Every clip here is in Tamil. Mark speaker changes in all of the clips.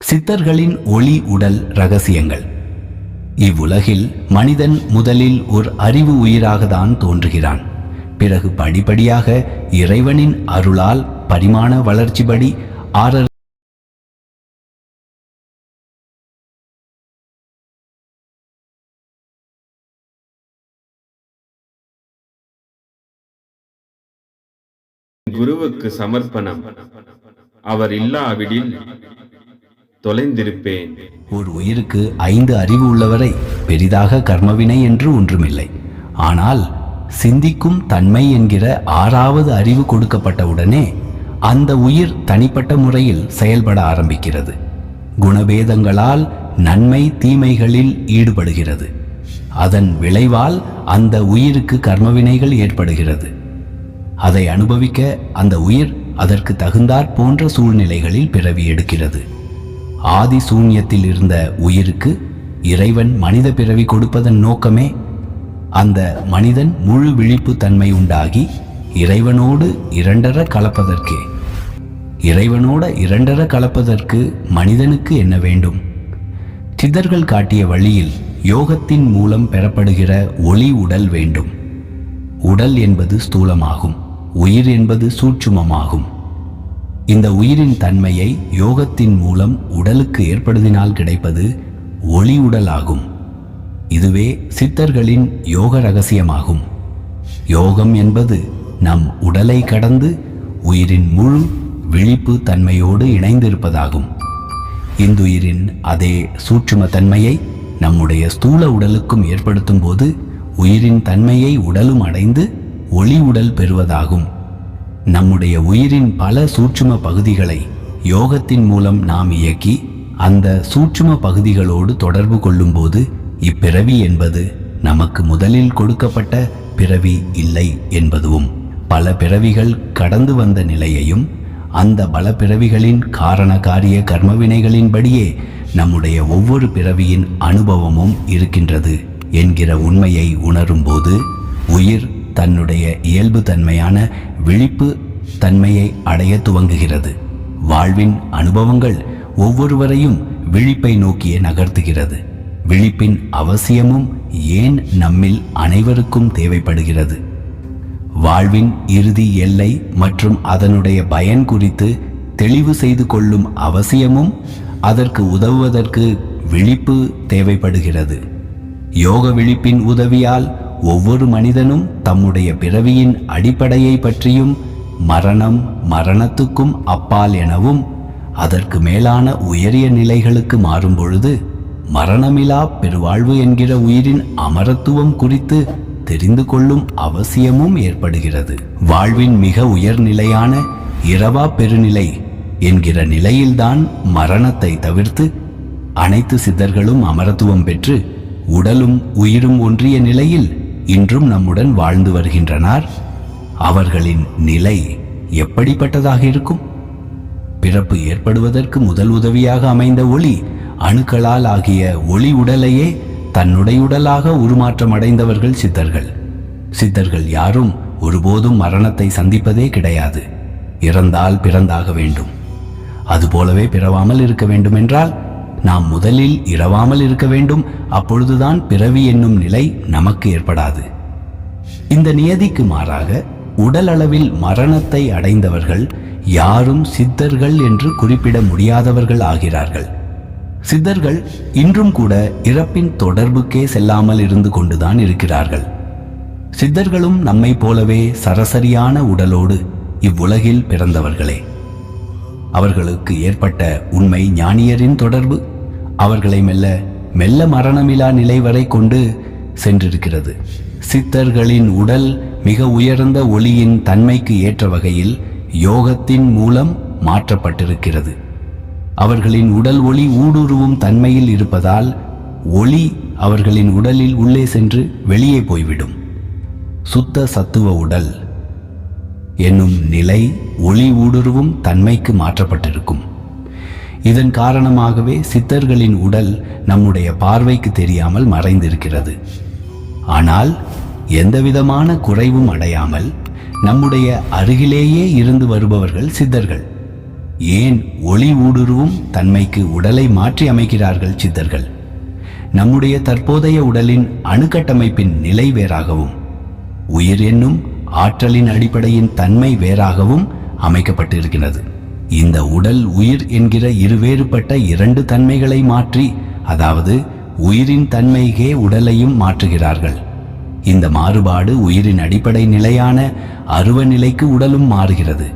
Speaker 1: சித்தர்களின் ஒளி உடல் ரகசியங்கள். இவ்வுலகில் மனிதன் முதலில் ஒரு அறிவு உயிராகத்தான் தோன்றுகிறான். பிறகு படிப்படியாக இறைவனின் அருளால் பரிமாண வளர்ச்சிபடி ஆறறிவு
Speaker 2: குருவுக்கு சமர்ப்பணம். அவர் இல்லாவிடில் தொலைந்திருப்பேன்.
Speaker 1: ஒரு உயிருக்கு ஐந்து அறிவு உள்ளவரை பெரிதாக கர்மவினை என்று ஒன்றுமில்லை. ஆனால் சிந்திக்கும் தன்மை என்கிற ஆறாவது அறிவு கொடுக்கப்பட்டவுடனே அந்த உயிர் தனிப்பட்ட முறையில் செயல்பட ஆரம்பிக்கிறது. குணபேதங்களால் நன்மை தீமைகளில் ஈடுபடுகிறது. அதன் விளைவால் அந்த உயிருக்கு கர்மவினைகள் ஏற்படுகிறது. அதை அனுபவிக்க அந்த உயிர் அதற்கு தகுந்தாற் போன்ற சூழ்நிலைகளில் பிறவி எடுக்கிறது. ஆதி சூன்யத்தில் இருந்த உயிருக்கு இறைவன் மனித பிறவி கொடுப்பதன் நோக்கமே அந்த மனிதன் முழு விழிப்பு தன்மை உண்டாகி இறைவனோடு இரண்டர கலப்பதற்கே. இறைவனோட இரண்டர கலப்பதற்கு மனிதனுக்கு என்ன வேண்டும்? சித்தர்கள் காட்டிய வழியில் யோகத்தின் மூலம் பெறப்படுகிற ஒளி உடல் வேண்டும். உடல் என்பது ஸ்தூலமாகும். உயிர் என்பது சூட்சுமமாகும். இந்த உயிரின் தன்மையை யோகத்தின் மூலம் உடலுக்கு ஏற்படுத்தினால் கிடைப்பது ஒளி உடலாகும். இதுவே சித்தர்களின் யோக ரகசியமாகும். யோகம் என்பது நம் உடலை கடந்து உயிரின் முழு விழிப்பு தன்மையோடு இணைந்திருப்பதாகும். இந்துயிரின் அதே சூட்சும தன்மையை நம்முடைய ஸ்தூல உடலுக்கும் ஏற்படுத்தும் போது உயிரின் தன்மையை உடலும் அடைந்து ஒளி உடல் பெறுவதாகும். நம்முடைய உயிரின் பல சூட்சும பகுதிகளை யோகத்தின் மூலம் நாம் இயக்கி அந்த சூட்சும பகுதிகளோடு தொடர்பு கொள்ளும்போது இப்பிறவி என்பது நமக்கு முதலில் கொடுக்கப்பட்ட பிறவி இல்லை என்பதுவும் பல பிறவிகள் கடந்து வந்த நிலையையும் அந்த பல பிறவிகளின் காரண காரிய கர்மவினைகளின்படியே நம்முடைய ஒவ்வொரு பிறவியின் அனுபவமும் இருக்கின்றது என்கிற உண்மையை உணரும்போது உயிர் தன்னுடைய இயல்பு தன்மையான விழிப்பு தன்மையை அடைய துவங்குகிறது. வாழ்வின் அனுபவங்கள் ஒவ்வொருவரையும் விழிப்பை நோக்கியே நகர்த்துகிறது. விழிப்பின் அவசியமும் ஏன் நம்மில் அனைவருக்கும் தேவைப்படுகிறது? வாழ்வின் இறுதி எல்லை மற்றும் அதனுடைய பயன் குறித்து தெளிவு செய்து கொள்ளும் அவசியமும் அதற்கு உதவுவதற்கு விழிப்பு தேவைப்படுகிறது. யோக விழிப்பின் உதவியால் ஒவ்வொரு மனிதனும் தம்முடைய பிறவியின் அடிப்படையை பற்றியும் மரணம் மரணத்துக்கும் அப்பால் எனவும் அதற்கு மேலான உயரிய நிலைகளுக்கு மாறும் பொழுது மரணமிலா பெருவாழ்வு என்கிற உயிரின் அமரத்துவம் குறித்து தெரிந்து கொள்ளும் அவசியமும் ஏற்படுகிறது. வாழ்வின் மிக உயர்நிலையான இரவா பெருநிலை என்கிற நிலையில்தான் மரணத்தை தவிர்த்து அனைத்து சித்தர்களும் அமரத்துவம் பெற்று உடலும் உயிரும் ஒன்றிய நிலையில் இன்றும் நம்முடன் வாழ்ந்து வருகின்றனர். அவர்களின் நிலை எப்படிப்பட்டதாக இருக்கும்? பிறப்பு ஏற்படுவதற்கு முதல் உதவியாக அமைந்த ஒளி அணுக்களால் ஆகிய ஒளி உடலையே தன்னுடையுடலாக உருமாற்றம் அடைந்தவர்கள் சித்தர்கள். சித்தர்கள் யாரும் ஒருபோதும் மரணத்தை சந்திப்பதே கிடையாது. இறந்தால் பிறந்தாக வேண்டும். அதுபோலவே பிறவாமல் இருக்க வேண்டுமென்றால் நாம் முதலில் இரவாமல் இருக்க வேண்டும் அப்பொழுதுதான் பிறவி என்னும் நிலை நமக்கு ஏற்படாது. இந்த நியதிக்கு மாறாக உடல் அளவில் மரணத்தை அடைந்தவர்கள் யாரும் சித்தர்கள் என்று குறிப்பிட முடியாதவர்கள் ஆகிறார்கள். சித்தர்கள் இன்றும் கூட இறப்பின் தொடர்புக்கே செல்லாமல் இருந்து கொண்டுதான் இருக்கிறார்கள். சித்தர்களும் நம்மை போலவே சரசரியான உடலோடு இவ்வுலகில் பிறந்தவர்களே. அவர்களுக்கு ஏற்பட்ட உண்மை ஞானியரின் தொடர்பு அவர்களை மெல்ல மெல்ல மரணமிலா நிலை வரை கொண்டு சென்றிருக்கிறது. சித்தர்களின் உடல் மிக உயர்ந்த ஒளியின் தன்மைக்கு ஏற்ற வகையில் யோகத்தின் மூலம் மாற்றப்பட்டிருக்கிறது. அவர்களின் உடல் ஒளி ஊடுருவும் தன்மையில் இருப்பதால் ஒளி அவர்களின் உடலில் உள்ளே சென்று வெளியே போய்விடும். சுத்த சத்துவ உடல் என்னும் நிலை ஒளி ஊடுருவும் தன்மைக்கு மாற்றப்பட்டிருக்கும். இதன் காரணமாகவே சித்தர்களின் உடல் நம்முடைய பார்வைக்கு தெரியாமல் மறைந்திருக்கிறது. ஆனால் எந்தவிதமான குறைவும் அடையாமல் நம்முடைய அருகிலேயே இருந்து வருபவர்கள் சித்தர்கள். ஏன் ஒளி ஊடுருவும் தன்மைக்கு உடலை மாற்றி அமைக்கிறார்கள் சித்தர்கள்? நம்முடைய தற்போதைய உடலின் அணுக்கட்டமைப்பின் நிலை வேறாகவும். உயிர் என்னும் ஆற்றலின் அடிப்படையின் தன்மை வேறாகவும் அமைக்கப்பட்டிருக்கிறது. இந்த உடல் உயிர் என்கிற இருவேறுபட்ட இரண்டு தன்மைகளை மாற்றி அதாவது உயிரின் தன்மைக்கே உடலையும் மாற்றுகிறார்கள். இந்த மாறுபாடு உயிரின் அடிப்படை நிலையான அருவ நிலைக்கு உடலும் மாறுகிறது.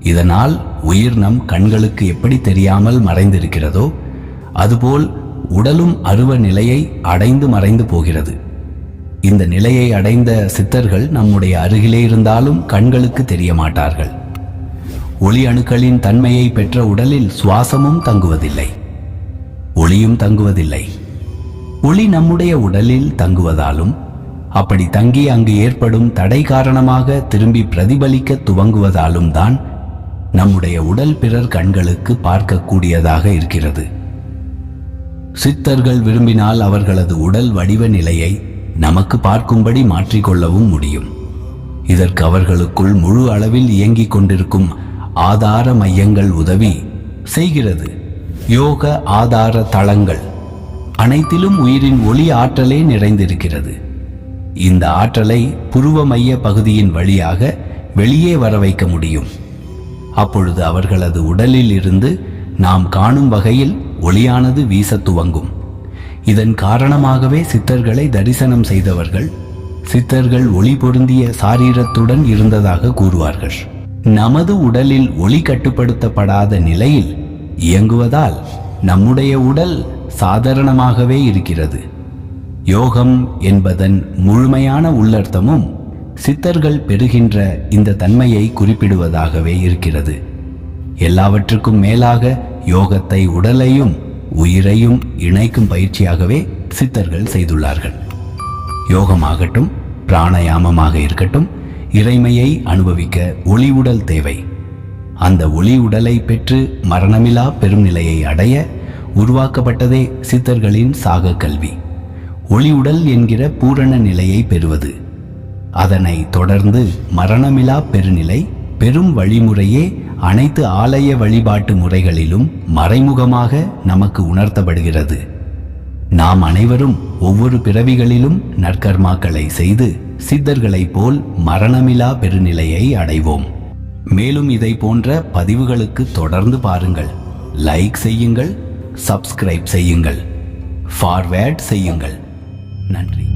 Speaker 1: இதனால் உயிர் நம் கண்களுக்கு எப்படி தெரியாமல் மறைந்திருக்கிறதோ அதுபோல் உடலும் அருவ நிலையை அடைந்து மறைந்து போகிறது. இந்த நிலையை அடைந்த சித்தர்கள் நம்முடைய அருகிலே இருந்தாலும் கண்களுக்கு தெரிய மாட்டார்கள் ஒளி அணுக்களின் தன்மையை பெற்ற உடலில் சுவாசமும் தங்குவதில்லை. ஒளியும் தங்குவதில்லை. ஒளி நம்முடைய உடலில் தங்குவதாலும் அப்படி தங்கி அங்கு ஏற்படும் தடை காரணமாக திரும்பி பிரதிபலிக்க துவங்குவதாலும் தான் நம்முடைய உடல் பிறர் கண்களுக்கு பார்க்கக்கூடியதாக இருக்கிறது. சித்தர்கள் விரும்பினால் அவர்களது உடல் வடிவ நிலையை நமக்கு பார்க்கும்படி மாற்றிக்கொள்ளவும் முடியும். இதற்கு அவர்களுக்குள் முழு அளவில் இயங்கிக் கொண்டிருக்கும் ஆதார மையங்கள் உதவி செய்கிறது. யோக ஆதார தளங்கள் அனைத்திலும் உயிரின் ஒளி ஆற்றலே நிறைந்திருக்கிறது. இந்த ஆற்றலை புருவ மைய பகுதியின் வழியாக வெளியே வர வைக்க முடியும். அப்பொழுது அவர்களது உடலில் இருந்து நாம் காணும் வகையில் ஒளியானது வீசத் துவங்கும். இதன் காரணமாகவே சித்தர்களை தரிசனம் செய்தவர்கள் சித்தர்கள் ஒளி பொருந்திய சாரீரத்துடன் இருந்ததாக கூறுவார்கள். நமது உடலில் ஒளி கட்டுப்படுத்தப்படாத நிலையில் இயங்குவதால் நம்முடைய உடல் சாதாரணமாகவே இருக்கிறது. யோகம் என்பதன் முழுமையான உள்ளர்த்தமும் சித்தர்கள் பெறுகின்ற இந்த தன்மையை குறிப்பிடுவதாகவே இருக்கிறது. எல்லாவற்றுக்கும் மேலாக யோகத்தை உடலையும் உயிரையும் இணைக்கும் பயிற்சியாகவே சித்தர்கள் செய்துள்ளார்கள். யோகமாகட்டும் பிராணாயாமமாக இருக்கட்டும் இறைமையை அனுபவிக்க ஒளி உடல் தேவை. அந்த ஒளி உடலை பெற்று மரணமிலா பெரும் நிலையை அடைய உருவாக்கப்பட்டதே சித்தர்களின் சாக கல்வி. ஒளி உடல் என்கிற பூரண நிலையை பெறுவது. அதனை தொடர்ந்து மரணமிலா பெருநிலை பெரும் வழிமுறையே அனைத்து ஆலய வழிபாட்டு முறைகளிலும் மறைமுகமாக நமக்கு உணர்த்தப்படுகிறது. நாம் அனைவரும் ஒவ்வொரு பிறவிகளிலும் நற்கர்மாக்களை செய்து சித்தர்களைப் போல் மரணமிலா பெருநிலையை அடைவோம். மேலும் இதை போன்ற பதிவுகளுக்கு தொடர்ந்து பாருங்கள். லைக் செய்யுங்கள் சப்ஸ்கிரைப் செய்யுங்கள். ஃபார்வேர்ட் செய்யுங்கள். நன்றி.